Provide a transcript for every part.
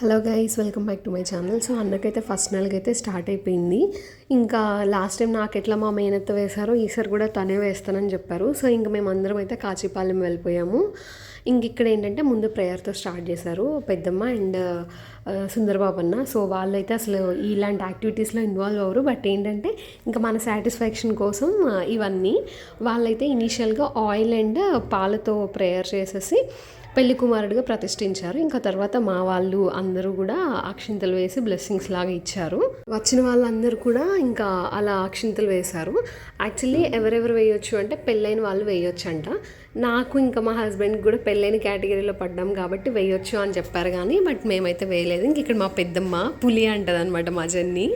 Hello guys welcome back to my channel. So అన్నకైతే first నెలకి అయితే start అయిపోయింది. ఇంకా లాస్ట్ టైం నాకు ఎట్లా మా మేనత్త వేశారో ఈసారి కూడా తనే వేస్తానని చెప్పారు. సో ఇంకా మేము అందరం అయితే కాచిపాలెం వెళ్ళిపోయాము. ఇంక ఇక్కడ ఏంటంటే ముందు ప్రేయర్తో స్టార్ట్ చేశారు పెద్దమ్మ అండ్ సుందరబాబు అన్న సో వాళ్ళైతే అసలు ఇలాంటి యాక్టివిటీస్లో ఇన్వాల్వ్ అవ్వరు. బట్ ఏంటంటే ఇంకా మన సాటిస్ఫాక్షన్ కోసం ఇవన్నీ. వాళ్ళైతే ఇనీషియల్గా ఆయిల్ అండ్ పాలతో ప్రేయర్ చేసేసి పెళ్ళి కుమారుడిగా ప్రతిష్ఠించారు. ఇంకా తర్వాత మా వాళ్ళు అందరూ కూడా అక్షింతలు వేసి బ్లెస్సింగ్స్ లాగా ఇచ్చారు. వచ్చిన వాళ్ళందరూ కూడా ఇంకా అలా అక్షింతలు వేశారు. యాక్చువల్లీ ఎవరెవరు వేయొచ్చు అంటే పెళ్ళైన వాళ్ళు వేయొచ్చు అంట నాకు ఇంకా మా హస్బెండ్కి కూడా పెళ్ళైన కేటగిరీలో పడ్డాం కాబట్టి వేయొచ్చు అని చెప్పారు కానీ బట్ మేమైతే వేయలేదు. ఇంక ఇక్కడ మా పెద్దమ్మ పులి అంటదనమాట మా జన్ని.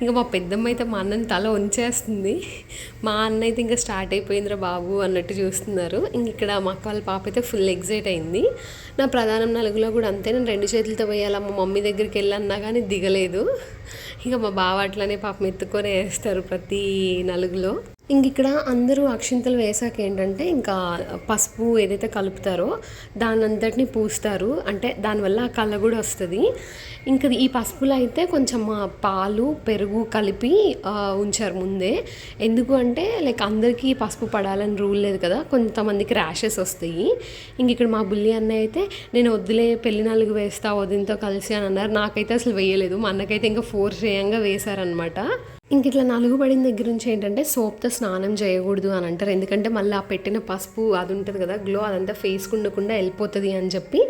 ఇంకా మా పెద్దమ్మ అయితే మా అన్నని తల ఉంచేస్తుంది మా అన్న అయితే ఇంకా స్టార్ట్ అయిపోయిందిరా బాబు అన్నట్టు చూస్తున్నారు. ఇంక ఇక్కడ మా అక్క వాళ్ళ పాప అయితే ఫుల్ ఎగ్జైట్ అయింది. నా ప్రధానం నలుగులో కూడా అంతే నేను రెండు చేతులతో వేయాలా మా మమ్మీ దగ్గరికి వెళ్ళన్నా కానీ దిగలేదు. ఇంకా మా బావ అట్లనే పాపం ఎత్తుకొని వేస్తారు ప్రతి నలుగులో. ఇంక ఇక్కడ అందరూ అక్షింతలు వేసాక ఏంటంటే ఇంకా పసుపు ఏదైతే కలుపుతారో దాని అంతటిని పూస్తారు. అంటే దానివల్ల ఆ కళ్ళ కూడా వస్తుంది. ఇంకా ఈ పసుపులో అయితే కొంచెం పాలు పెరుగు కలిపి ఉంచారు ముందే. ఎందుకు అంటే లైక్ అందరికీ పసుపు పడాలని రూల్ లేదు కదా కొంతమందికి ర్యాషెస్ వస్తాయి. ఇంక ఇక్కడ మా బుల్లి అన్న అయితే నేను వద్దులే పెళ్ళి నాలుగు వేస్తా వదినతో కలిసి అని అన్నారు. నాకైతే అసలు వేయలేదు. మా అన్నకైతే ఇంకా ఫోర్స్ చేయంగా వేశారనమాట ఇంక ఇట్లా నలుగు పడిన దగ్గర నుంచి ఏంటంటే సోప్తో స్నానం చేయకూడదు అని అంటారు. ఎందుకంటే మళ్ళీ ఆ పెట్టిన పసుపు అది ఉంటుంది కదా గ్లో అదంతా ఫేస్కి ఉండకుండా వెళ్ళిపోతుంది అని చెప్పి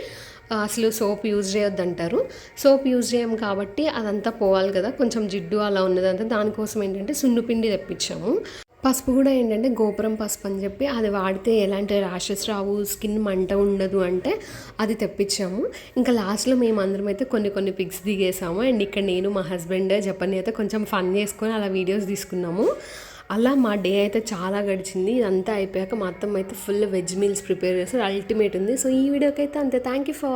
అసలు సోప్ యూజ్ చేయొద్దు అంటారు. సోప్ యూజ్ చేయం కాబట్టి అదంతా పోవాలి కదా కొంచెం జిడ్డు అలా ఉన్నదంతా. దానికోసం ఏంటంటే సున్నుపిండి తెప్పించాము. పసుపు కూడా ఏంటంటే గోపురం పసుపు అని చెప్పి అది వాడితే ఎలాంటి ర్యాషెస్ రావు స్కిన్ మంట ఉండదు అంటే అది తెప్పించాము. ఇంకా లాస్ట్లో మేము అందరం అయితే కొన్ని కొన్ని పిక్స్ దిగేసాము. అండ్ ఇక్కడ నేను మా హస్బెండ్ జపన్ అయితే కొంచెం ఫన్ చేసుకొని అలా వీడియోస్ తీసుకున్నాము. అలా మా డే అయితే చాలా గడిచింది. ఇదంతా అయిపోయాక మా అత్తమ్మ అయితే ఫుల్ వెజ్ మీల్స్ ప్రిపేర్ చేస్తారు అల్టిమేట్ ఉంది. సో ఈ వీడియోకి అయితే అంతే. Thank you for